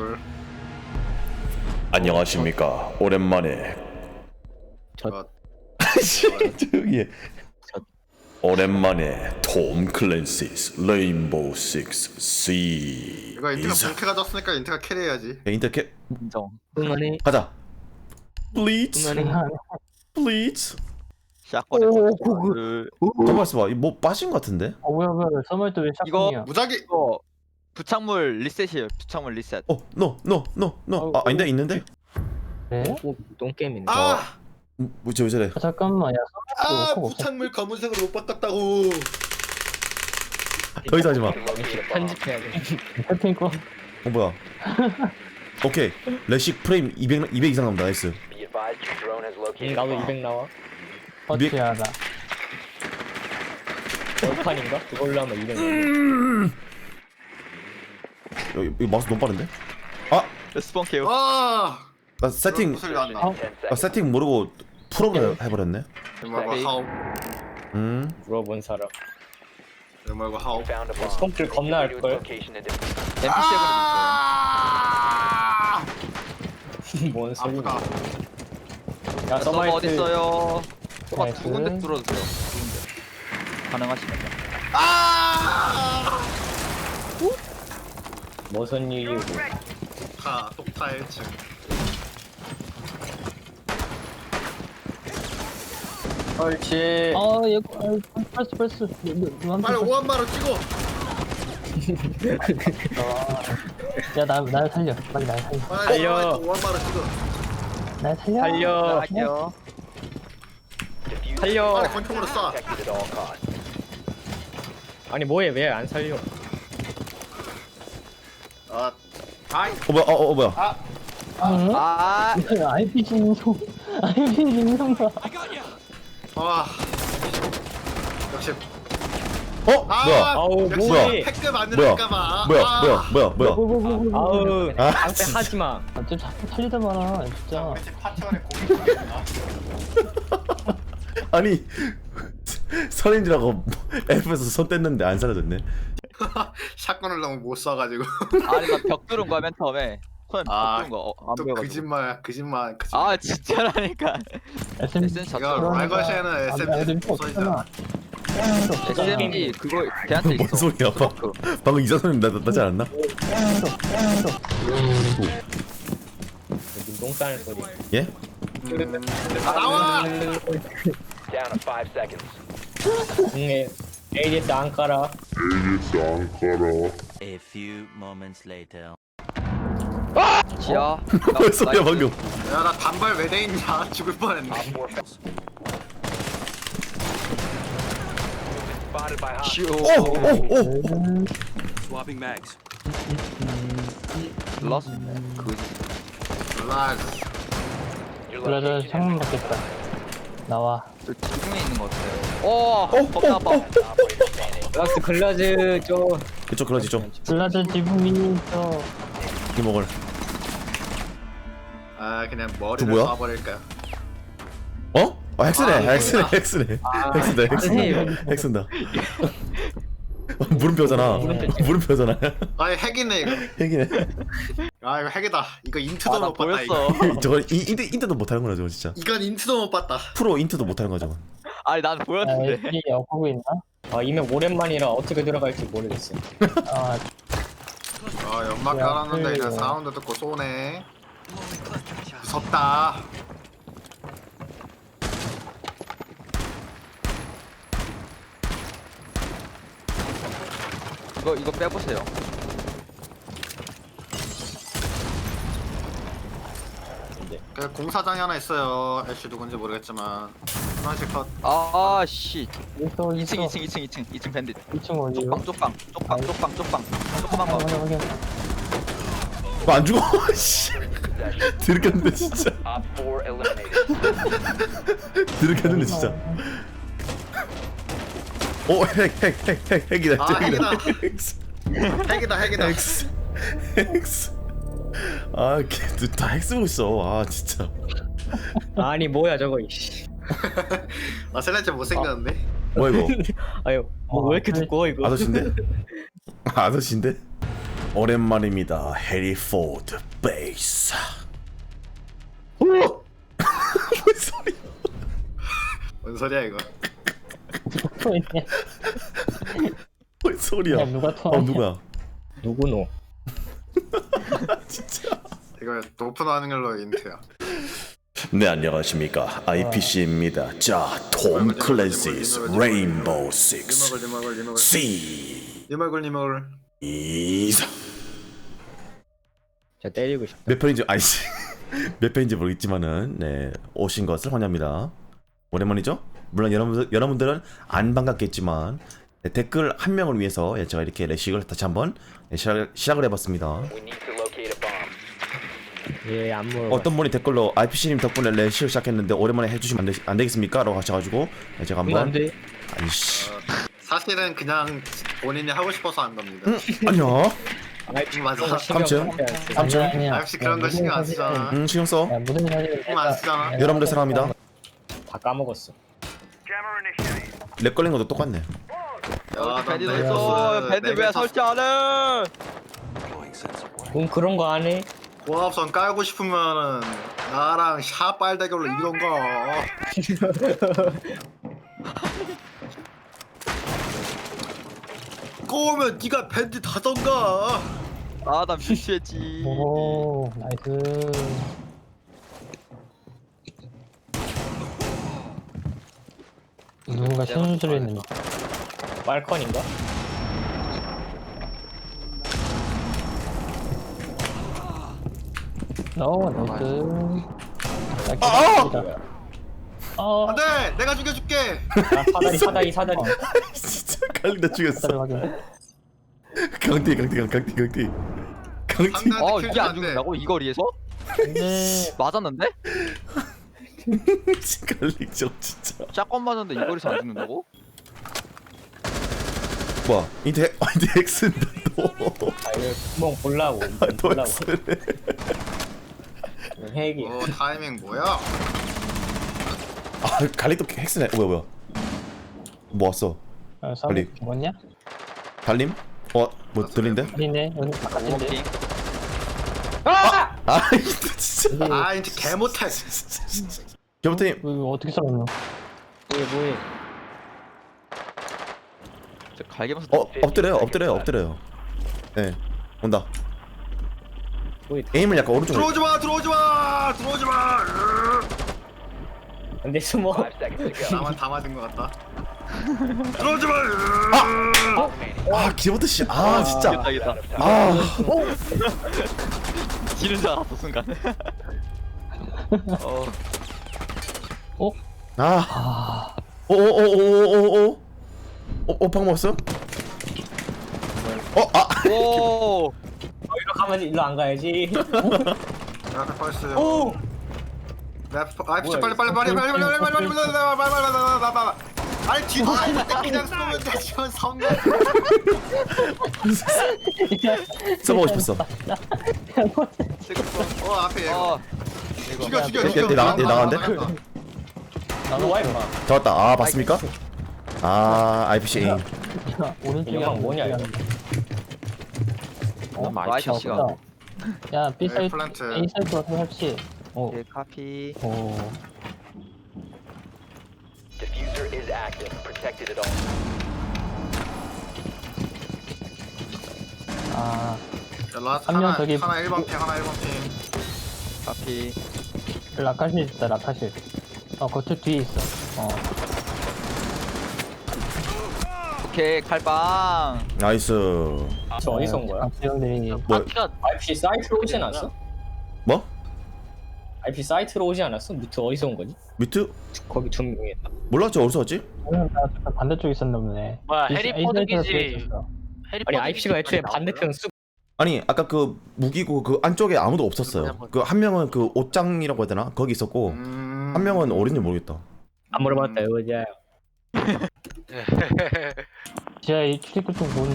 이걸 안녕하십니까 오랜만에 아, 조용히 해 오랜만에 톰 클랜시스 레인보우 식스 시 이거 인트가 본캐가 졌으니까 인트가 캐리해야지 인터캡 인정. 응원해 가자 블리츠 응원해 블리츠 샷건에 오, 그 가만 있어봐 이뭐 빠진 것 같은데? 어 뭐야 뭐야 서멀 또왜 샷건이야? 무작위 이거 부착물 리셋이에요. 부착물 리셋. 어, 어노노노노 아 아닌데? 있는데? 그래? 오 똥게임이네. 아! 음, 뭐저 왜 저래? 아, 잠깐만 야 아! 부착물 검은색으로 못 바꿨다고. 더 이상 하지마. 어 편집해야 돼. 태핑 거. 뭐야? 오케이. 레식 프레임 200, 200 이상 나온다. 나이스. 응, 나도 200 나와. 터치하다. 월판인가? 그걸로 하면 200 나와 여기, 여기 마우스 너무 빠른데? 아! 스폰 케어. 와! 나 세팅 안 나? 아, 세팅 모르고 풀어버 해버렸네 말고 하오 음 물어본 사람 말고 하오 손길 겁나 할걸? MP7은 아! 뭔 소리야 아프다 야 있어요. 서버 서마이트 있어요? 서버 나이스. 두 군데 뚫어주세요. 두 군데. 가능하시면요. 아! 무슨 일이고 가 똑타 1층 옳지 아 얘 아, 플러스 플러스. 누한 빨리 오한마로 찍어 야나 날 살려. 빨리 날 살려. 빨리 달려. 오한마로 찍어 날 살려. 살려 할게요. 살려 빨리 권총으로 쏴 아니 뭐해 왜 안 살려 아, 아이 어 뭐야? 어, 어 뭐야? 응? 아, RPG 인성. RPG 인성가. 아 역시. 어? 아 뭐야? 아우 역시 뭐야? 들어갈까봐. 뭐야? 아, 뭐야? 뭐야? 뭐야? 뭐뭐뭐뭐. 아우 아, 방패 진짜. 하지마. 어차피 자꾸 살리다 마라 진짜. 왠지 파티원에 고기 먹나? 아니 선인지라고 F에서 손 뗐는데 안 사라졌네 샷건을 너무 못 쏴가지고 아니 나벽 뚫은 거야 맨 처음에. 손 아, 벽 뚫은 거. 어, 안또 보여가지고. 거짓말 거짓말 거짓말 아 진짜라니까. SM 에센 이거 자체로. 라이거시에는 아, SMG 아, limpo 소리잖아 없잖아. SMG 그거 걔한테 있어. 뭔 소리야 방, 그 방금 이사선님 나, 나지 않았나? 똥 싸는 소리 예? 음, 아, 나와 응 ADS 안 깔아. A few moments later. 지하. 뭔 소리야 방금? 야 나 단발 왜 돼 있냐 죽을 뻔했네. 슈. 오오오. Swapping mags. 러스. 그 라즈 그래서 창문 받겠다. 나와. 저 지붕에 있는 거 같아요. 오, 겁나 아파. 락스 글라즈 좀 이쪽 그러지 좀 블라드 지붕이 있어. 이먹을. 아 그냥 저 머리를 뭐야? 쏴버릴까요? 어? 아 핵스네. 아, 핵스네. 핵스네. 핵스다 아니, 핵스다. 물음표잖아. 물음표잖아. 아니 핵이네 이거. 핵이네 아 이거 핵이다. 이거 인트도 아 나 못 봤다 이거. 보였어. 인, 인트, 인트도 못하는 거라 저거 진짜. 이건 인트도 못 봤다. 프로 인트도 못하는 거죠 아니 난 야, 보였는데. 여기 엿보고 있나? 아 이면 오랜만이라 어떻게 들어갈지 모르겠어. 아, 아 연막 야, 깔았는데 그냥 그- 사운드 듣고 쏘네. 무섭다. 이거 이거 빼보세요. 그 공사장이 하나 있어요. 애쉬 누군지 모르겠지만. 하나씩 컷. 아 씨. 있어, 2층 있어. 2층 2층 2층 2층 밴딧. 2층 어디요? 쪽방 쪽방 쪽방 쪽방 쪽방. 조그만 아, 거. 확인, 확인. 뭐안 죽어? 씨. 들켰는데 진짜. 들켰는데 진짜. 오 핵 핵 핵 핵 핵이다. 아, 핵이다. 엑스 핵이다 핵이다. 엑스 엑스 아 걔다 핵 쓰고 있어 아 진짜 아니 뭐야 저거 이씨 아 셀렌체 못생겼는데 뭐야 이거 아유 뭐 왜 이렇게 두꺼워 이거 아저씨인데? 아저씨인데? 오랜만입니다. 해리 포드 베이스. 뭔 소리? 소리야 이거? 또 있네. 뭔 소리야? 야, 누가 또어 누구야? 누구노? 이거 높은 확률로 인트야. 네 안녕하십니까 IPC입니다. 자, 톰 클랜시's Rainbow Six 리먹을 리먹을 리먹을 C 리먹을 리먹을. 이사 저 때리고 싶다. 몇 편인지 아이씨 몇 편인지 모르겠지만은 네 오신 것을 환영합니다. 오랜만이죠? 물론 여러분 여러분들은 안 반갑겠지만 네, 댓글 한 명을 위해서 예, 제가 이렇게 레식을 다시 한번 네, 시작, 시작을 해봤습니다. 예, 안 물어. 어떤 분이 댓글로 IPC님 덕분에 레식을 시작했는데 오랜만에 해주시면 안, 되, 안 되겠습니까? 라고 하셔가지고 네, 제가 이거 안 한번 돼. 아이씨 어, 사실은 그냥 본인이 하고 싶어서 한 겁니다. 아니야 아이, 맞아. 삼촌? 아니야. 아, 역시 그런 거 야, 신경 안 쓰잖아. 응 신경 써 야, 무슨 사실? 신경 안 쓰잖아. 여러분들 사랑합니다 다 까먹었어. 렉 걸린 것도 똑같네 야, 어, 밴드 난 있어. 넥서스 밴드 네왜개 설치 안 해? 그럼 그런 거 안 해? 고압선 깔고 싶으면은 나랑 샤 빨 대결로 이던가. 꼬우면 네가 밴드 다던가. 아, 나 뮤트했지. 오, 나이스. 누군가 신음 소리 했는데. 빨컨인가? 어, 나이스. 아! 어, 안돼, 내가 죽여줄게. 아, 사다리, 사다리, 사다리. 진짜 갈린다 죽였어 확인. 강띠 강띠 강띠 강띠 강띠 어, 킬 이게 안. 죽는다고? 이 거리에서? 근데, 맞았는데? 갈릭죠 진짜 샷건 맞았는데 이 거리에서 안 죽는다고? 뭐야 인테 아, 인테 X인데 또 아, 이거 구멍 보려고. 아, 또. X네 핵이. 어 타이밍 뭐야? 아 갈릭도 X네 어, 뭐야 뭐야 뭐 왔어 어, 싸움 빨리. 죽었냐? 달림? 어? 뭐 들린데? 아니네, 여기 바깥인데. 워킹. 아 이거 진짜 아 인트 개 못해. 겨부터님 이거 어떻게 썰었노? 뭐해, 뭐해. 저 갈기면서 어 엎드려요 엎드려요 엎드려요 네 온다 뭐해. 에임을 약간 오른쪽으로 들어오지 마, 들어오지 마, 들어오지 마. 근데 숨어. 나만 다 맞은 것 같다. 들어오지 마. 아 기어부터 씨아 진짜 이겼다, 이겼다. 아 지는 줄 알았어, 순간. 어, 아. 아, 오오오오오오오. 어, 어, 방금 왔어? 어, 아. 오! 가면 일로 안 가야지. 야, 펄스. 오! 야, 아, 뭐야, 빨리 빨리 빨리 빨리 빨리 빨리 빨리 빨리 빨리 빨리 빨리 빨리 빨리 아니 뒤도 아닌데 그냥 쏘면 돼 지금 성공. 써보고 싶었어. 찍었어. 어 앞에 얘. 어. 죽여 죽여 얘, 죽여. 얘 나가- 얘 나가는데? 일로 와, 임마. 잡았다. 아, 봤습니까? 아, IPC. 오른쪽에 하나 뭐냐, 이거. 어? 마이크 시간. 없다. 야, B 사이트, 플란트. A 사이트 와서 설치. 오, 예, 카피. 오. Diffuser is active. Protected at all. 아, 라스 한명 하나 저기- 하나 1번 핑 하나 1번 핑. 카피. 라카실 있다, 라카실. 어, 그쪽 뒤에 있어. 어, 오케이, 칼빵. 나이스. 저 어디서 온 거야? 형들이 뭐, IP 사이트로 오지 않았어? 뭐? IP 사이트로 오지 않았어? 무트 어디서 온 거지? 뮤트? 거기 두 명이 있다. 몰라, 저 어디서 왔지? 반대쪽에 있었나 보네. 뭐야, B- A 해리포드 사이트가 기지. 뒤에 있었어. 아니 IPC가 애초에 반대편 쑥 아니, 아까 그 무기고 그 안쪽에 아무도 없었어요. 그 한 명은 그 옷장이라고 해야 되나? 거기 있었고, 음. 한 명은 어딘지 모르겠다. 안 물어봤다 이거지. 지하 이 출입구 좀 본.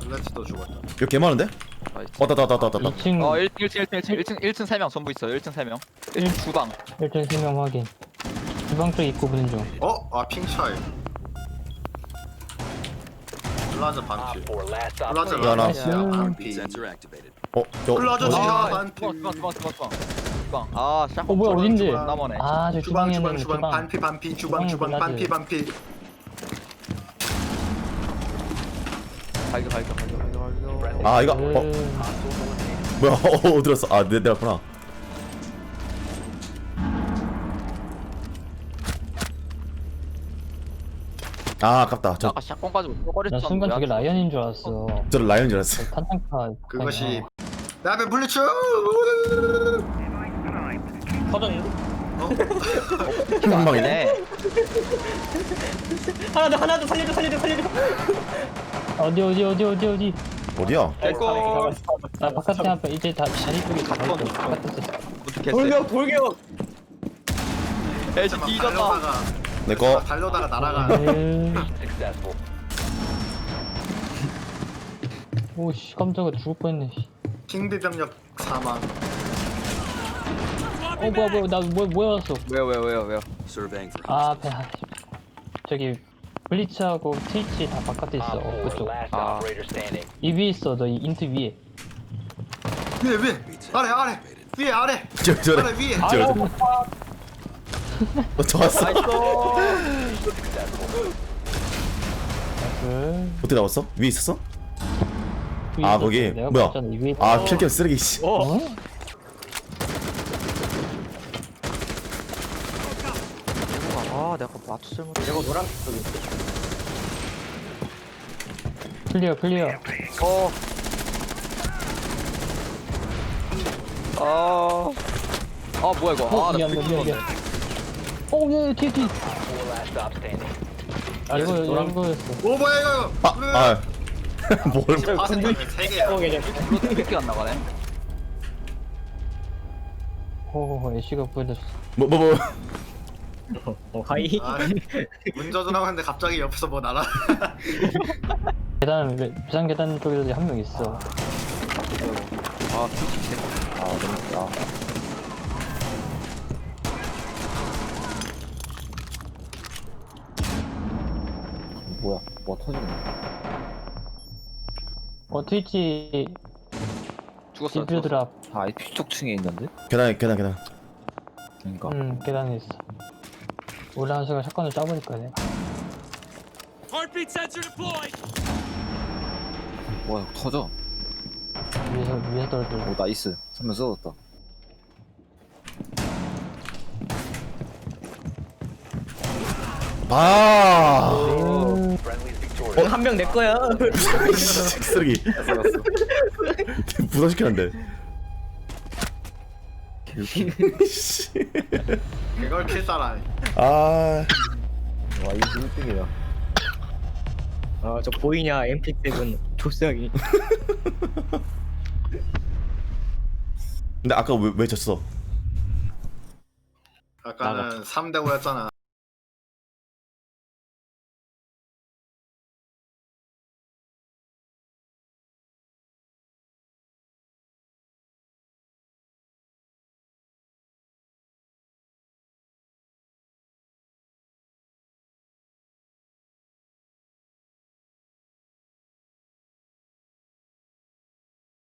블레츠도 죽었다. 이거 개 많은데? 나이스. 왔다, 왔다, 왔다, 왔다. 2층, 어, 1층, 1층, 1층, 1층, 1층, 1층 3명 전부 있어. 1층 3명. 1층 주방. 1층 3명 확인. 주방 쪽 입구 보는 중. 어? 아 핑 차이. 플라자 반피 4, last stop 플라자 standing. 야, 나- 반피야 반피 Sensor activated. 어, 저, 플라자 어, 지하 아, 반피 주방 주방 주방 주방 주방. 주방 아 샷건 어 뭐야 주방, 어딘지 주방. 아저 주방 주방에 주방 있는 주방 주방 반피 반피 주방 주방 반피 반피. 발견 발견 발견 발견 발견. 아, 이거, 어, 음, 뭐야, 어, 들었어. 아, 내, 내였구나. 아, 아깝다. 저, 아까 샷건 가지고 나 순간 저게 라이언인 줄 알았어. 저 라이언 줄 알았어. 탄탄카 그것이 내 앞에 물리쳐 터졌는데? 희망이네. 하나 더 하나 더 살려줘 살려줘 살려줘. 어디 어디 어디 어디 어디 어디야? 아 바깥에 앞에 이제 다 자리 쪽에 다 있어 바깥에 돌격 돌격. 에이씨 잠깐만, 뒤졌다 달려다가 내 거. 달려다가 날아가 에이, Successful. 오씨 깜짝이야 죽을 뻔했네 씨. 킹비병력 사망 어 뭐야 뭐야 나 뭐, 뭐였어 왜요 왜요 왜요 왜요 Surveying for 아 앞에 아, 저기 블리츠하고 트위치 다 바깥에 있어 Op 어 4, 그쪽 last 아. operator standing. 이 위에 있어 너 이 인트 위에 위에 위에 아래 아래 위에 아래 저, 저래. 아래 위에 저, 저. 어, 좋았어. 그 어떻게 나왔어? 위에 있었어? 위에 아, 있었어. 거기? 내가 뭐야? 봤잖아, 이 위에 아, 킬캠 쓰레기, 씨. 어? 아 내가 맞추질 못해 이거 노란 쪽이. 클리어 클리어 어. 아. 아 뭐야 이거? 어 아, 나 미안 미안 미안 삐끗 미안 어예 뒤에 뒤에 Four last stop standing. 아 이거 노란- 이거였어 오 뭐야 이거 아, 아. 뭘, 아 생각해 세 개야. 건데 삐끗 안 나가네. 호호호 애쉬가 보여줬어 뭐, 뭐, 뭐. 어 하이. 아, 문 조준하고 있는데 갑자기 옆에서 뭐 날아 계단 왜- 비상 계단 쪽에도 한명 있어 아 피치 개. 뭐야? 뭐 터지네. 어 트위치 죽었어. 디퓨 죽었어. 드랍 아, IP 쪽 층에 있는데? 계단, 계단, 계단. 그러니까. 음 계단에 있어 올라가는 순간 샷건을 거야 내가 Heartbeat sensor deployed. 뭐야, 터져. 위에서 위에서 떨어져 오, 나이스. 선면 쏟았다. 아. Victorious. 한명 내 거야. 쓰레기. 부담시켰는데. 씨. 이걸 킬사라니 아. 와, 이거 1등이다. 아 저 보이냐 MP7 조스하기. 근데 아까 왜, 왜 졌어? 아까는 3대 5였잖아